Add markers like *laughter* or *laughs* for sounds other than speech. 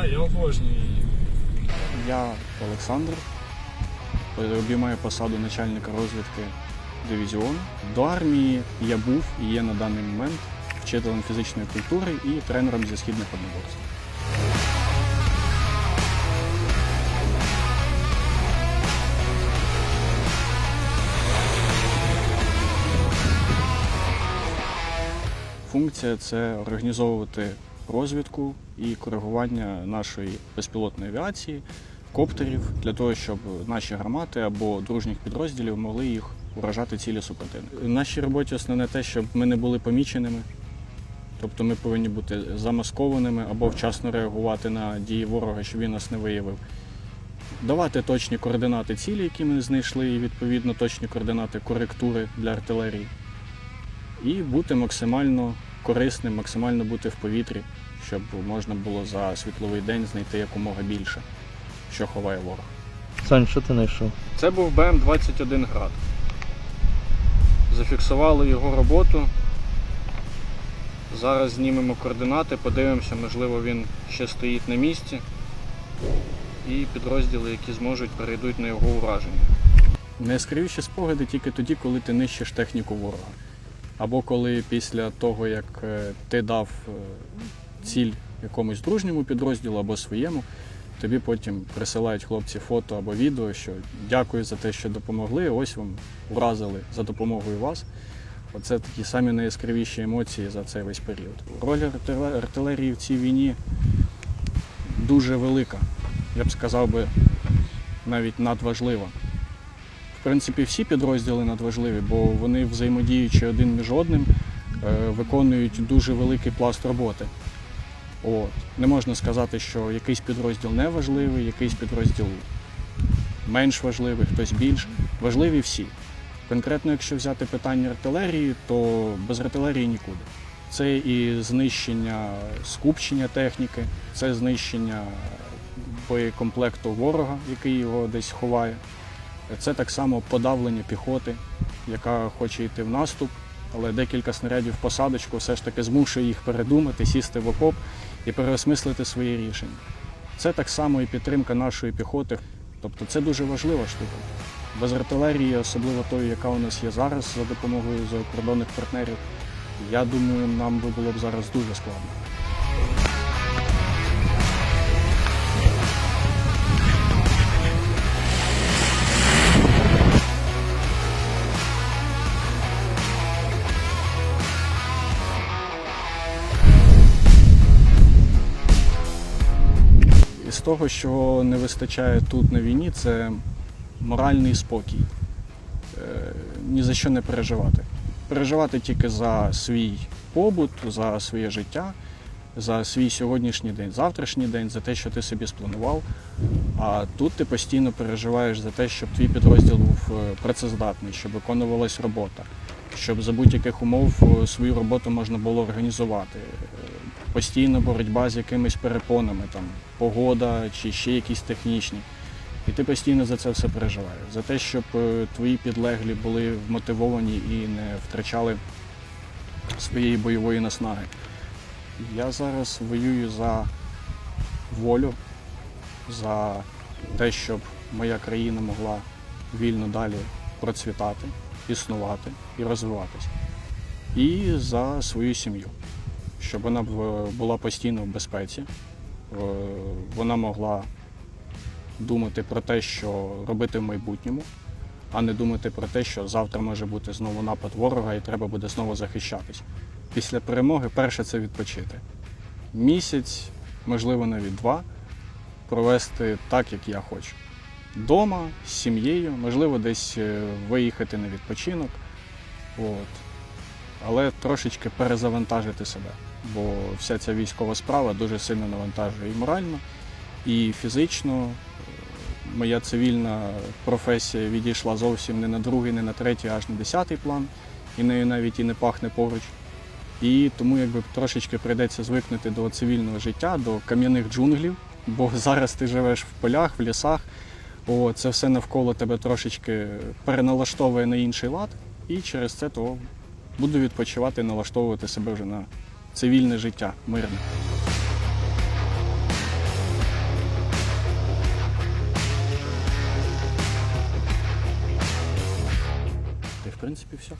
Да, я обожнюю. Я Олександр, обіймаю посаду начальника розвідки дивізіону. До армії я був і є на даний момент вчителем фізичної культури і тренером зі східних одноборств. Функція це організовувати розвідку і коригування нашої безпілотної авіації, коптерів для того, щоб наші гармати або дружніх підрозділів могли їх уражати цілі супротивника. В нашій роботі основне те, щоб ми не були поміченими, тобто ми повинні бути замаскованими або вчасно реагувати на дії ворога, щоб він нас не виявив. Давати точні координати цілі, які ми знайшли, і відповідно точні координати коректури для артилерії і бути максимально корисним, максимально бути в повітрі, щоб можна було за світловий день знайти якомога більше, що ховає ворог. Сань, що ти знайшов? Це був БМ-21 град. Зафіксували його роботу. Зараз знімемо координати, подивимося, можливо, він ще стоїть на місці. І підрозділи, які зможуть, перейдуть на його ураження. Найяскравіші спогади тільки тоді, коли ти нищиш техніку ворога. Або коли після того, як е, ти дав е, ціль якомусь дружньому підрозділу або своєму, тобі потім присилають хлопці фото або відео, що дякую за те, що допомогли. Ось вам уразили за допомогою вас. Оце такі самі найяскравіші емоції за цей весь період. Роль артилерії в цій війні дуже велика. Я б сказав би, навіть надважлива. В принципі, всі підрозділи надважливі, бо вони взаємодіючи один між одним, е, виконують дуже великий пласт роботи. От. Не можна сказати, що якийсь підрозділ не важливий, якийсь підрозділ менш важливий, хтось більш. Важливі всі. Конкретно, якщо взяти питання артилерії, то без артилерії нікуди. Це і знищення скупчення техніки, це знищення боєкомплекту ворога, який його десь ховає. Це так само подавлення піхоти, яка хоче йти в наступ, але декілька снарядів посадочку все ж таки змушує їх передумати, сісти в окоп і переосмислити свої рішення. Це так само і підтримка нашої піхоти. Тобто це дуже важлива штука. Без артилерії, особливо тої, яка у нас є зараз за допомогою закордонних партнерів, я думаю, нам би було б зараз дуже складно. З того, що не вистачає тут на війні, це моральний спокій. Е, Ні за що не переживати. Переживати тільки за свій побут, за своє життя, за свій сьогоднішній день, завтрашній день, за те, що ти собі спланував. А тут ти постійно переживаєш за те, щоб твій підрозділ був е, працездатний, щоб виконувалась робота, щоб за будь-яких умов е, свою роботу можна було організувати. Е, Постійна боротьба з якимись перепонами, там, погода чи ще якісь технічні. І ти постійно за це все переживаєш. За те, щоб е, твої підлеглі були вмотивовані і не втрачали своєї бойової наснаги. Я зараз воюю за волю, за те, щоб моя країна могла вільно далі процвітати, існувати і розвиватися. І за свою сім'ю, щоб вона б- була постійно в безпеці, е, вона могла думати про те, що робити в майбутньому, а не думати про те, що завтра може бути знову напад ворога і треба буде знову захищатись. Після перемоги перше це відпочити. Місяць, можливо, навіть два, провести так, як я хочу. Дома, з сім'єю, можливо, десь е, виїхати на відпочинок. От. Але трошечки перезавантажити себе. Бо вся ця військова справа дуже сильно навантажує і морально, і фізично. Моя цивільна професія відійшла зовсім не на другий, не на третій, аж на десятий план, і нею навіть і не пахне поруч. І тому якби трошечки прийдеться звикнути до цивільного життя, до кам'яних джунглів, бо *laughs* зараз ти живеш в полях, в лісах. О, це все навколо тебе трошечки переналаштовує на інший лад, і через це то буду відпочивати, налаштовувати себе вже на цивільне життя мирне. Та в принципі все.